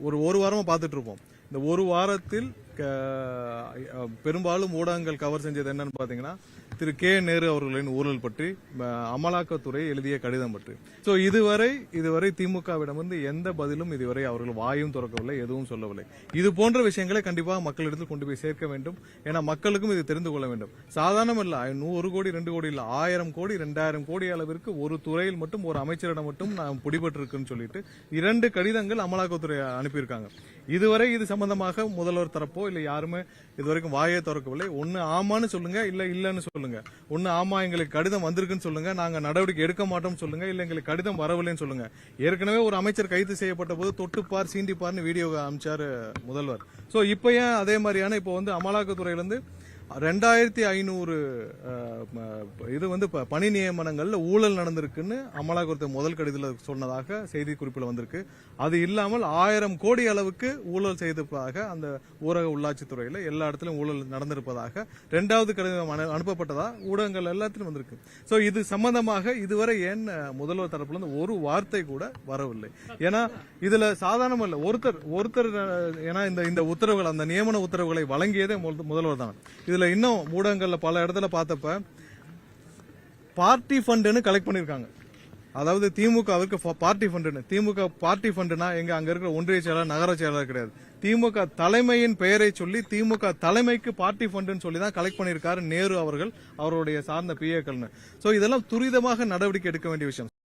ஒரு ஒரு வாரமா பார்த்துட்டு இருப்போம். இந்த ஒரு வாரத்தில் பெரும்பாலும் ஊடகங்கள் கவர் செஞ்சது என்னன்னு பாத்தீங்கன்னா திரு கே நேரு அவர்களின் ஊழல் பற்றி அமலாக்கத்துறை எழுதிய கடிதம் பற்றி. சோ இதுவரை இதுவரை திமுகவிடமிருந்து எந்த பதிலும் இதுவரை அவர்கள் வாயும் திறக்கவில்லை எதுவும் சொல்லவில்லை. இது போன்ற விஷயங்களை கண்டிப்பாக மக்களிடத்தில் கொண்டு போய் சேர்க்க வேண்டும். ஏன்னா மக்களுக்கும் இது தெரிந்து கொள்ள வேண்டும். சாதாரணம் இல்ல நூறு ஒரு கோடி ரெண்டு கோடி இல்ல ஆயிரம் கோடி ரெண்டாயிரம் கோடி அளவிற்கு ஒரு துறையில் மட்டும் ஒரு அமைச்சரிடம் மட்டும் நான் பிடிபட்டிருக்குன்னு சொல்லிட்டு இரண்டு கடிதங்கள் அமலாக்கத்துறை அனுப்பியிருக்காங்க. இதுவரை இது சம்பந்தமாக முதல்வர் தரப்போ இல்ல யாருமே இதுவரைக்கும் வாயே திறக்கவில்லை. ஒன்னு ஆமான்னு சொல்லுங்க இல்ல இல்லன்னு சொல்லுங்க. ஒன்னு ஆமா எங்களுக்கு கடிதம் வந்திருக்குன்னு சொல்லுங்க. நாங்க நடவடிக்கை எடுக்க மாட்டோம்னு சொல்லுங்க இல்ல எங்களுக்கு கடிதம் வரவில்லைன்னு சொல்லுங்க. ஏற்கனவே ஒரு அமைச்சர் கைது செய்யப்பட்ட போது தொட்டுப்பார் சீண்டிப்பார்னு வீடியோ அமைச்சார் முதல்வர். சோ இப்ப ஏன் அதே மாதிரியான இப்போ வந்து அமலாக்கத்துறையில இருந்து ரெண்டாயிரத்தி ஐநூறு இது வந்து ப- பணி நியமனங்களில் ஊழல் நடந்திருக்குன்னு அமலாக்கத்துறை முதல் கடிதத்தில் சொன்னதாக செய்தி குறிப்பில் வந்திருக்கு. அது இல்லாமல் ஆயிரம் கோடி அளவுக்கு ஊழல் செய்ததாக அந்த ஊரக உள்ளாட்சித்துறையில் எல்லா இடத்துலையும் ஊழல் நடந்திருப்பதாக ரெண்டாவது கடிதம் அனுப்பப்பட்டதா? ஊடகங்கள் எல்லாத்திலும் வந்திருக்கு. ஸோ இது சம்பந்தமாக இதுவரை ஏன் முதல்வர் தரப்புலேருந்து ஒரு வார்த்தை கூட வரவில்லை. ஏன்னா இதில் சாதாரணம் இல்லை. ஒருத்தர் ஒருத்தர் ஏன்னா இந்த இந்த உத்தரவுகள் அந்த நியமன உத்தரவுகளை வழங்கியதே முதல்- முதல்வர் தான். இதுல இன்னும் ஊடகங்கள்ல பல இடத்துல பார்த்தப்ப பார்ட்டி ஃபண்டுன்னு கலெக்ட் பண்ணிருக்காங்க. அதாவது திமுகவுக்கு பார்ட்டி ஃபண்டுன்னு. திமுக பார்ட்டி ஃபண்டுனா எங்க அங்க இருக்கிற ஒன்றிய செயலாளர் நகர செயலாளர் கிடையாது. திமுக தலைமையின் பெயரை சொல்லி திமுக தலைமைக்கு பார்ட்டி ஃபண்டுன்னு சொல்லி தான் கலெக்ட் பண்ணியிருக்காரு நேரு அவர்கள் அவருடைய சார்ந்த பிஏக்கள்னு சோ இதெல்லாம் துரிதமாக நடவடிக்கை எடுக்க வேண்டிய விஷயம்.